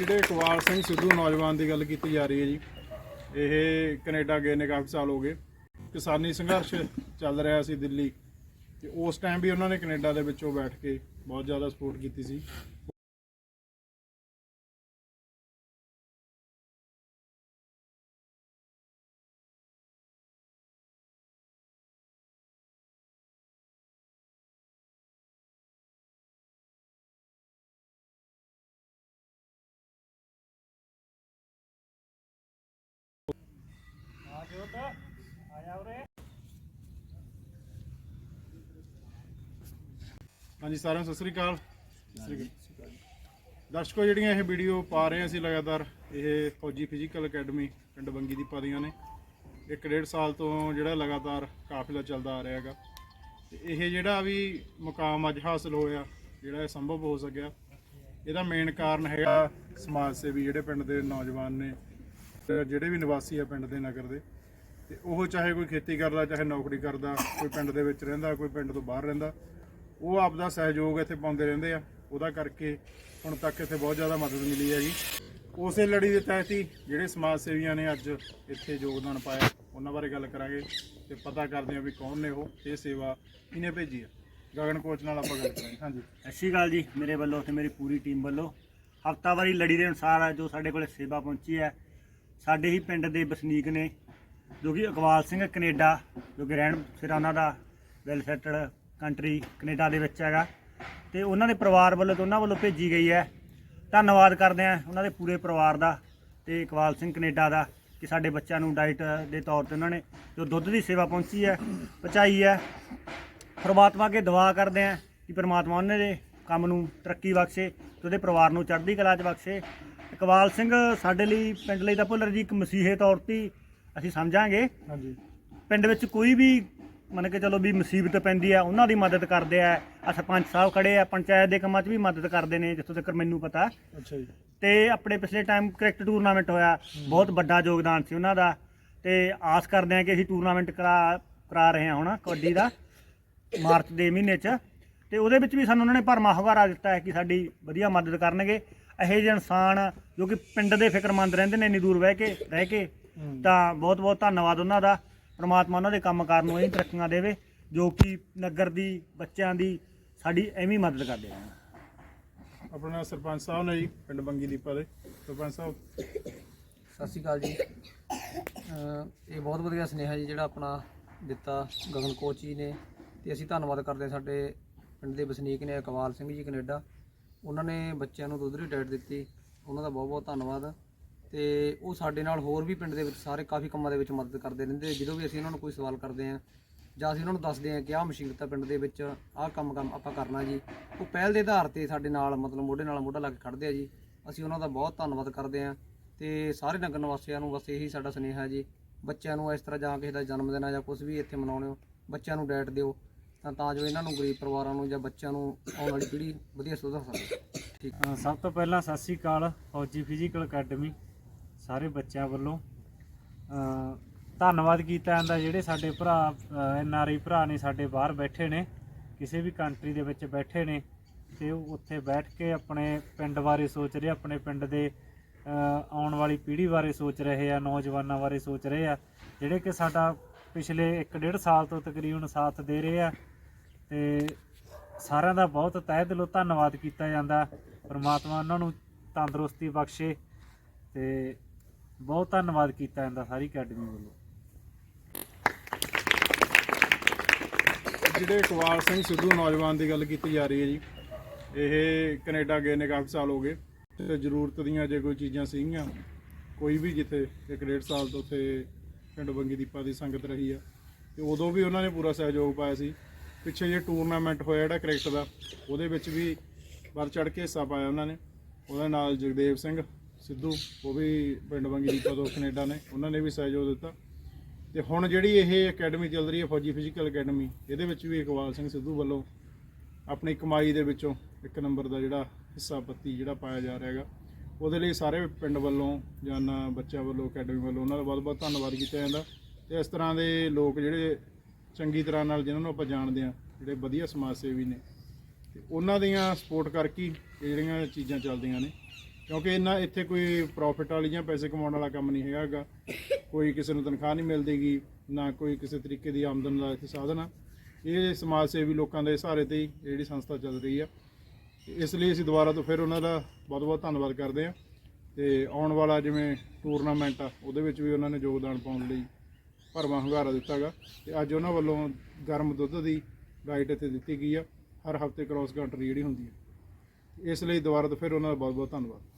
ਜਿਹੜੇ ਇਕਬਾਲ ਸਿੰਘ ਸਿੱਧੂ ਨੌਜਵਾਨ ਦੀ ਗੱਲ ਕੀਤੀ ਜਾ ਰਹੀ ਹੈ ਜੀ, ਇਹ ਕੈਨੇਡਾ ਗਏ ਨੇ ਕਾਫੀ ਸਾਲ ਹੋ ਗਏ। ਕਿਸਾਨੀ ਸੰਘਰਸ਼ ਚੱਲ ਰਿਹਾ ਸੀ ਦਿੱਲੀ। ਤੇ ਉਸ ਟਾਈਮ ਵੀ ਉਹਨਾਂ ਨੇ ਕੈਨੇਡਾ ਦੇ ਵਿੱਚੋਂ ਬੈਠ ਕੇ ਬਹੁਤ ਜ਼ਿਆਦਾ ਸਪੋਰਟ ਕੀਤੀ ਸੀ। ਹਾਂਜੀ, ਸਾਰਿਆਂ ਨੂੰ ਸਤਿ ਸ੍ਰੀ ਅਕਾਲ। ਸਤਿ ਸ੍ਰੀ ਅਕਾਲ। ਦਰਸ਼ਕੋ, ਜਿਹੜੀਆਂ ਇਹ ਵੀਡੀਓ ਪਾ ਰਹੇ ਹਾਂ ਅਸੀਂ ਲਗਾਤਾਰ, ਇਹ ਫੌਜੀ ਫਿਜ਼ੀਕਲ ਅਕੈਡਮੀ ਪਿੰਡ ਬੰਗੀ ਦੀ ਦੀਆਂ ਨੇ। ਇੱਕ ਡੇਢ ਸਾਲ ਤੋਂ ਜਿਹੜਾ ਲਗਾਤਾਰ ਕਾਫਲਾ ਚੱਲਦਾ ਆ ਰਿਹਾ ਹੈਗਾ। ਤੇ ਇਹ ਜਿਹੜਾ ਵੀ ਮੁਕਾਮ ਅੱਜ ਹਾਸਲ ਹੋਇਆ, ਜਿਹੜਾ ਇਹ ਸੰਭਵ ਹੋ ਸਕਿਆ, ਇਹਦਾ ਮੇਨ ਕਾਰਨ ਹੈਗਾ ਸਮਾਜ ਸੇਵੀ ਜਿਹੜੇ ਪਿੰਡ ਦੇ ਨੌਜਵਾਨ ਨੇ, ਜਿਹੜੇ ਵੀ ਨਿਵਾਸੀ ਆ ਪਿੰਡ ਦੇ ਨਗਰ ਦੇ। ਤੇ ਉਹ ਚਾਹੇ ਕੋਈ ਖੇਤੀ ਕਰਦਾ, ਚਾਹੇ ਨੌਕਰੀ ਕਰਦਾ, ਕੋਈ ਪਿੰਡ ਦੇ ਵਿੱਚ ਰਹਿੰਦਾ, ਕੋਈ ਪਿੰਡ ਤੋਂ ਬਾਹਰ ਰਹਿੰਦਾ ਉਹ ਆਪ ਦਾ ਸਹਿਯੋਗ ਇੱਥੇ ਪਾਉਂਦੇ ਰਹਿੰਦੇ ਆ। ਉਹਦਾ ਕਰਕੇ ਹੁਣ ਤੱਕ ਇੱਥੇ ਬਹੁਤ ਜ਼ਿਆਦਾ ਮਦਦ ਮਿਲੀ ਹੈ ਜੀ। ਉਸੇ ਲੜੀ ਦੇ ਤਹਿਤ ਹੀ ਜਿਹੜੇ ਸਮਾਜ ਸੇਵੀਆਂ ਨੇ ਅੱਜ ਇੱਥੇ ਯੋਗਦਾਨ ਪਾਇਆ, ਉਹਨਾਂ ਬਾਰੇ ਗੱਲ ਕਰਾਂਗੇ ਤੇ ਪਤਾ ਕਰਦੇ ਆ ਵੀ ਕੌਣ ਨੇ ਉਹ, ਇਹ ਸੇਵਾ ਕਿਹਨੇ ਭੇਜੀ ਆ। ਗਗਨ ਕੋਚ ਨਾਲ ਆਪਾਂ ਗੱਲ ਕਰਾਂਗੇ। ਹਾਂਜੀ। ਸਤਿ ਸ਼੍ਰੀ ਅਕਾਲ ਜੀ, ਮੇਰੇ ਵੱਲੋਂ ਤੇ ਮੇਰੀ ਪੂਰੀ ਟੀਮ ਵੱਲੋਂ। ਹਫਤਾਵਾਰੀ ਲੜੀ ਦੇ ਅਨੁਸਾਰ ਜੋ ਸਾਡੇ ਕੋਲ ਸੇਵਾ ਪਹੁੰਚੀ ਹੈ, ਸਾਡੇ ਹੀ ਪਿੰਡ ਦੇ ਵਸਨੀਕ ਨੇ, ਜੋ ਕਿ ਇਕਬਾਲ ਸਿੰਘ ਕੈਨੇਡਾ, ਜੋ ਕਿ ਰਹਿਣ ਸਿਰ ਉਹਨਾਂ ਦਾ ਵੈਲ ਸੈਟਲਡ ਕੰਟਰੀ ਕੈਨੇਡਾ ਦੇ ਵਿੱਚ ਹੈਗਾ ਤੇ ਉਹਨਾਂ ਦੇ ਪਰਿਵਾਰ ਵੱਲੋਂ ਤੇ ਉਹਨਾਂ ਵੱਲੋਂ ਭੇਜੀ ਗਈ ਹੈ। ਧੰਨਵਾਦ ਕਰਦੇ ਹਾਂ ਉਹਨਾਂ ਦੇ ਪੂਰੇ ਪਰਿਵਾਰ ਦਾ ਤੇ ਇਕਬਾਲ ਸਿੰਘ ਕੈਨੇਡਾ ਦਾ ਕਿ ਸਾਡੇ ਬੱਚਿਆਂ ਨੂੰ ਡਾਈਟ ਦੇ ਤੌਰ ਤੇ ਉਹਨਾਂ ਨੇ ਜੋ ਦੁੱਧ ਦੀ ਸੇਵਾ ਪਹੁੰਚੀ ਹੈ ਪਹੁੰਚਾਈ ਹੈ। ਪ੍ਰਮਾਤਮਾ ਅੱਗੇ ਦੁਆ ਕਰਦੇ ਆਂ ਕਿ ਪ੍ਰਮਾਤਮਾ ਉਹਨਾਂ ਦੇ ਕੰਮ ਨੂੰ ਤਰੱਕੀ ਬਖਸ਼ੇ ਤੇ ਉਹਦੇ ਪਰਿਵਾਰ ਨੂੰ ਚੜ੍ਹਦੀ ਕਲਾ 'ਚ ਬਖਸ਼ੇ। ਇਕਬਾਲ ਸਿੰਘ ਸਾਡੇ ਲਈ ਪਿੰਡ ਲਈ ਤਾਂ ਭੁੱਲਰ ਜੀ ਇੱਕ ਮਸੀਹੇ ਤੌਰ ਤੇ ਅਸੀਂ ਸਮਝਾਂਗੇ। ਹਾਂਜੀ। ਪਿੰਡ ਵਿੱਚ ਕੋਈ ਵੀ ਮੰਨ ਕੇ ਚਲੋ ਵੀ ਮੁਸੀਬਤ ਪੈਂਦੀ ਆ ਉਹਨਾਂ ਦੀ ਮਦਦ ਕਰਦੇ ਆ। ਆ ਸਰਪੰਚ ਸਾਹਿਬ ਖੜੇ ਆ ਪੰਚਾਇਤ ਦੇ ਕੰਮਾਂ 'ਚ ਵੀ ਮਦਦ ਕਰਦੇ ਨੇ ਜਿੱਥੋਂ ਤੱਕ ਮੈਨੂੰ ਪਤਾ। ਅੱਛਾ ਜੀ। ਤੇ ਆਪਣੇ ਪਿਛਲੇ ਟਾਈਮ ਕ੍ਰਿਕਟ ਟੂਰਨਾਮੈਂਟ ਹੋਇਆ ਬਹੁਤ ਵੱਡਾ ਯੋਗਦਾਨ ਸੀ ਉਹਨਾਂ ਦਾ। ਤੇ ਆਸ ਕਰਦੇ ਹਾਂ ਕਿ ਅਸੀਂ ਟੂਰਨਾਮੈਂਟ ਕਰਾ ਕਰਾ ਰਹੇ ਹਾਂ ਹੁਣ ਕਬੱਡੀ ਦਾ ਮਾਰਚ ਦੇ ਮਹੀਨੇ 'ਚ। ਤੇ ਉਹਦੇ ਵਿੱਚ ਵੀ ਸਾਨੂੰ ਉਹਨਾਂ ਨੇ ਭਰਮਾ ਹੁਗਾਰਾ ਦਿੱਤਾ ਹੈ ਕਿ ਸਾਡੀ ਵਧੀਆ ਮਦਦ ਕਰਨਗੇ। ਇਹੋ ਜਿਹੇ ਇਨਸਾਨ ਜੋ ਕਿ ਪਿੰਡ ਦੇ ਫਿਕਰਮੰਦ ਰਹਿੰਦੇ ਨੇ ਇੰਨੀ ਦੂਰ ਬਹਿ ਕੇ ਰਹਿ ਕੇ ਤਾਂ ਬਹੁਤ ਬਹੁਤ ਧੰਨਵਾਦ ਉਹਨਾਂ ਦਾ। ਪ੍ਰਮਾਤਮਾ ਉਹਨਾਂ ਦੇ ਕੰਮ ਕਰਨ ਨੂੰ ਇਹ ਤਰੱਕੀਆਂ ਦੇਵੇ ਜੋ ਕਿ ਨਗਰ ਦੀ ਬੱਚਿਆਂ ਦੀ ਸਾਡੀ ਐਵੇਂ ਮਦਦ ਕਰਦੇ ਰਹਿਣ। ਆਪਣਾ ਸਰਪੰਚ ਸਾਹਿਬ ਨੇ ਜੀ ਪਿੰਡ ਬੰਗੀ ਦੀਪਾ ਦੇ। ਸਰਪੰਚ ਸਾਹਿਬ। ਸਤਿ ਸ਼੍ਰੀ ਅਕਾਲ ਜੀ। ਅਹ ਇਹ ਬਹੁਤ ਵਧੀਆ ਸੁਨੇਹਾ ਜੀ ਜਿਹੜਾ ਆਪਣਾ ਦਿੱਤਾ ਗਗਨ ਕੋਚ ਜੀ ਨੇ। ਤੇ ਅਸੀਂ ਧੰਨਵਾਦ ਕਰਦੇ ਹਾਂ ਸਾਡੇ ਪਿੰਡ ਦੇ ਵਸਨੀਕ ਨੇ ਇਕਬਾਲ ਸਿੰਘ ਜੀ ਕੈਨੇਡਾ। ਉਹਨਾਂ ਨੇ ਬੱਚਿਆਂ ਨੂੰ ਦੁੱਧ ਦੀ ਡਾਈਟ ਦਿੱਤੀ। ਉਹਨਾਂ ਦਾ ਬਹੁਤ ਬਹੁਤ ਧੰਨਵਾਦ। ਤੇ ਉਹ ਸਾਡੇ ਨਾਲ ਹੋਰ ਵੀ ਪਿੰਡ ਦੇ ਵਿੱਚ ਸਾਰੇ ਕਾਫੀ ਕੰਮਾਂ ਦੇ ਵਿੱਚ ਮਦਦ ਕਰਦੇ ਰਹਿੰਦੇ ਜਦੋਂ ਵੀ ਅਸੀਂ ਉਹਨਾਂ ਨੂੰ ਕੋਈ ਸਵਾਲ ਕਰਦੇ ਹਾਂ ਜਾਂ ਅਸੀਂ ਉਹਨਾਂ ਨੂੰ ਦੱਸਦੇ ਹਾਂ ਕਿ ਆਹ ਮੁਸੀਬਤ ਹੈ ਪਿੰਡ ਦੇ ਵਿੱਚ ਆਹ ਕੰਮ ਕੰਮ ਆਪਾਂ ਕਰਨਾ ਜੀ ਉਹ ਪਹਿਲ ਦੇ ਆਧਾਰ ਤੇ ਸਾਡੇ ਨਾਲ ਮਤਲਬ ਮੋਢੇ ਨਾਲ ਮੋਢਾ ਲਾ ਕੇ ਖੜਦੇ ਆ ਜੀ। ਅਸੀਂ ਉਹਨਾਂ ਦਾ ਬਹੁਤ ਧੰਨਵਾਦ ਕਰਦੇ ਹਾਂ ਤੇ ਸਾਰੇ ਨਗਰ ਨਿਵਾਸੀਆਂ ਨੂੰ ਬਸ ਇਹੀ ਸਾਡਾ ਸੁਨੇਹਾ ਜੀ ਬੱਚਿਆਂ ਨੂੰ ਇਸ ਤਰ੍ਹਾਂ ਜਾਂ ਕਿਸੇ ਦਾ ਜਨਮ ਦਿਨ ਆ ਜਾਂ ਕੁਝ ਵੀ ਇੱਥੇ ਮਨਾਉਣੇ ਹੋ ਬੱਚਿਆਂ ਨੂੰ ਡਾਈਟ ਦਿਓ ਤਾਂ ਤਾਂ ਜੋ ਇਹਨਾਂ ਨੂੰ ਗਰੀਬ ਪਰਿਵਾਰਾਂ ਨੂੰ ਜਾਂ ਬੱਚਿਆਂ ਨੂੰ ਆਉਣ ਵਾਲੀ ਪੀੜ੍ਹੀ ਵਧੀਆ ਸੁਧਰ ਸਕੇ। ਠੀਕ। ਅ, ਸਭ ਤੋਂ ਪਹਿਲਾਂ ਸਤਿ ਸ੍ਰੀ ਅਕਾਲ ਫੌਜੀ ਫਿਜ਼ੀਕਲ ਅਕੈਡਮੀ ਸਾਰੇ ਬੱਚਿਆਂ ਵੱਲੋਂ ਧੰਨਵਾਦ ਕੀਤਾ ਜਾਂਦਾ। ਜਿਹੜੇ ਸਾਡੇ ਭਰਾ ਐਨ ਆਰ ਆਈ ਭਰਾ ਨੇ ਸਾਡੇ ਬਾਹਰ ਬੈਠੇ ਨੇ, ਕਿਸੇ ਵੀ ਕੰਟਰੀ ਦੇ ਵਿੱਚ ਬੈਠੇ ਨੇ, ਤੇ ਉਹ ਉੱਥੇ ਬੈਠ ਕੇ ਆਪਣੇ ਪਿੰਡ ਬਾਰੇ ਸੋਚ ਰਹੇ ਆਪਣੇ ਪਿੰਡ ਦੇ ਆਉਣ ਵਾਲੀ ਪੀੜ੍ਹੀ ਬਾਰੇ ਸੋਚ ਰਹੇ ਆ, ਨੌਜਵਾਨਾਂ ਬਾਰੇ ਸੋਚ ਰਹੇ ਆ, ਜਿਹੜੇ ਕਿ ਸਾਡਾ ਪਿਛਲੇ 1.5 ਸਾਲ ਤੋਂ ਤਕਰੀਬਨ ਸਾਥ ਦੇ ਰਹੇ ਆ, ਤੇ ਸਾਰਿਆਂ ਦਾ ਬਹੁਤ ਤਹਿ ਦਿਲੋਂ ਧੰਨਵਾਦ ਕੀਤਾ ਜਾਂਦਾ। ਪਰਮਾਤਮਾ ਉਹਨਾਂ ਨੂੰ ਤੰਦਰੁਸਤੀ ਬਖਸ਼ੇ, ਤੇ ਬਹੁਤ ਧੰਨਵਾਦ ਕੀਤਾ ਜਾਂਦਾ ਸਾਰੀ ਅਕੈਡਮੀ ਵੱਲੋਂ। ਜਿਹੜੇ ਇਕਬਾਲ ਸਿੰਘ ਸਿੱਧੂ ਨੌਜਵਾਨ ਦੀ ਗੱਲ ਕੀਤੀ ਜਾ ਰਹੀ ਹੈ ਜੀ, ਇਹ ਕੈਨੇਡਾ ਗਏ ਨੇ ਕਾਫੀ ਸਾਲ ਹੋ ਗਏ, ਤੇ ਜ਼ਰੂਰਤ ਦੀਆਂ ਜੇ ਕੋਈ ਚੀਜ਼ਾਂ ਸੀਗੀਆਂ, ਕੋਈ ਵੀ ਜਿੱਥੇ ਇੱਕ ਡੇਢ ਸਾਲ ਤੋਂ ਉੱਥੇ ਪਿੰਡ ਬੰਗੀ ਦੀਪਾ ਦੀ ਸੰਗਤ ਰਹੀ ਆ, ਤੇ ਉਦੋਂ ਵੀ ਉਹਨਾਂ ਨੇ ਪੂਰਾ ਸਹਿਯੋਗ ਪਾਇਆ ਸੀ। ਪਿੱਛੇ ਜੇ ਟੂਰਨਾਮੈਂਟ ਹੋਇਆ ਜਿਹੜਾ ਕ੍ਰਿਕਟ ਦਾ, ਉਹਦੇ ਵਿੱਚ ਵੀ ਵੱਧ ਚੜ ਕੇ ਹਿੱਸਾ ਪਾਇਆ ਉਹਨਾਂ ਨੇ, ਉਹਦੇ ਨਾਲ ਜਗਦੇਵ ਸਿੰਘ ਸਿੱਧੂ, ਉਹ ਵੀ ਪਿੰਡ ਬੰਗੀ ਦੀਪਾ ਤੋਂ ਕੈਨੇਡਾ ਨੇ, ਉਹਨਾਂ ਨੇ ਵੀ ਸਹਿਯੋਗ ਦਿੱਤਾ। ਤੇ ਹੁਣ ਜਿਹੜੀ ਇਹ ਅਕੈਡਮੀ ਚੱਲ ਰਹੀ ਹੈ, ਫੌਜੀ ਫਿਜ਼ੀਕਲ ਅਕੈਡਮੀ, ਇਹਦੇ ਵਿੱਚ ਵੀ ਇਕਬਾਲ ਸਿੰਘ ਸਿੱਧੂ ਵੱਲੋਂ ਆਪਣੀ ਕਮਾਈ ਦੇ ਵਿੱਚੋਂ ਇੱਕ ਨੰਬਰ ਦਾ ਜਿਹੜਾ ਹਿੱਸਾ ਪੱਤੀ ਜਿਹੜਾ ਪਾਇਆ ਜਾ ਰਿਹਾ ਹੈਗਾ, ਉਹਦੇ ਲਈ ਸਾਰੇ ਪਿੰਡ ਵੱਲੋਂ ਜਾਂ ਬੱਚਿਆਂ ਵੱਲੋਂ, ਅਕੈਡਮੀ ਵੱਲੋਂ ਉਹਨਾਂ ਦਾ ਬਹੁਤ ਬਹੁਤ ਧੰਨਵਾਦ ਕੀਤਾ ਜਾਂਦਾ। ਤੇ ਇਸ ਤਰ੍ਹਾਂ ਦੇ ਲੋਕ ਜਿਹੜੇ ਚੰਗੀ ਤਰ੍ਹਾਂ ਨਾਲ ਜਿਨ੍ਹਾਂ ਨੂੰ ਆਪਾਂ ਜਾਣਦੇ ਆ ਜਿਹੜੇ ਵਧੀਆ ਸਮਾਜ ਸੇਵੀ ਨੇ, ਤੇ ਉਹਨਾਂ ਦੀਆਂ ਸਪੋਰਟ ਕਰਕੇ ਇਹ ਜਿਹੜੀਆਂ ਚੀਜ਼ਾਂ ਚੱਲਦੀਆਂ ਨੇ ਕਿਉਂਕਿ ਇਹਨਾਂ ਇੱਥੇ ਕੋਈ ਪ੍ਰੋਫਿਟ ਵਾਲੀ ਜਾਂ ਪੈਸੇ ਕਮਾਉਣ ਵਾਲਾ ਕੰਮ ਨਹੀਂ ਹੈਗਾ ਗਾ। ਕੋਈ ਕਿਸੇ ਨੂੰ ਤਨਖਾਹ ਨਹੀਂ ਮਿਲਦੀਗੀ, ਨਾ ਕੋਈ ਕਿਸੇ ਤਰੀਕੇ ਦੀ ਆਮਦਨ ਦਾ ਇੱਥੇ ਸਾਧਨ ਆ। ਇਹ ਸਮਾਜ ਸੇਵੀ ਲੋਕਾਂ ਦੇ ਸਹਾਰੇ ਤੇ ਹੀ ਜਿਹੜੀ ਸੰਸਥਾ ਚੱਲ ਰਹੀ ਆ। ਤੇ ਇਸ ਲਈ ਅਸੀਂ ਦੁਬਾਰਾ ਤੋਂ ਫਿਰ ਉਹਨਾਂ ਦਾ ਬਹੁਤ ਬਹੁਤ ਧੰਨਵਾਦ ਕਰਦੇ ਹਾਂ ਤੇ ਆਉਣ ਵਾਲਾ ਜਿਵੇਂ ਟੂਰਨਾਮੈਂਟ ਆ, ਉਹਦੇ ਵਿੱਚ ਵੀ ਉਹਨਾਂ ਨੇ ਯੋਗਦਾਨ ਪਾਉਣ ਲਈ ਭਰਵਾਂ ਹੁੰਗਾਰਾ ਦਿੱਤਾਗਾ ਤੇ ਅੱਜ ਉਹਨਾਂ ਵੱਲੋਂ ਗਰਮ ਦੁੱਧ ਦੀ ਡਾਈਟ ਇੱਥੇ ਦਿੱਤੀ ਗਈ ਆ। ਹਰ ਹਫ਼ਤੇ ਕ੍ਰਾਸ ਕੰਟਰੀ ਜਿਹੜੀ ਹੁੰਦੀ ਹੈ ਇਸ ਲਈ ਦੁਬਾਰਾ ਤੋਂ ਫਿਰ ਉਹਨਾਂ ਦਾ ਬਹੁਤ ਬਹੁਤ ਧੰਨਵਾਦ।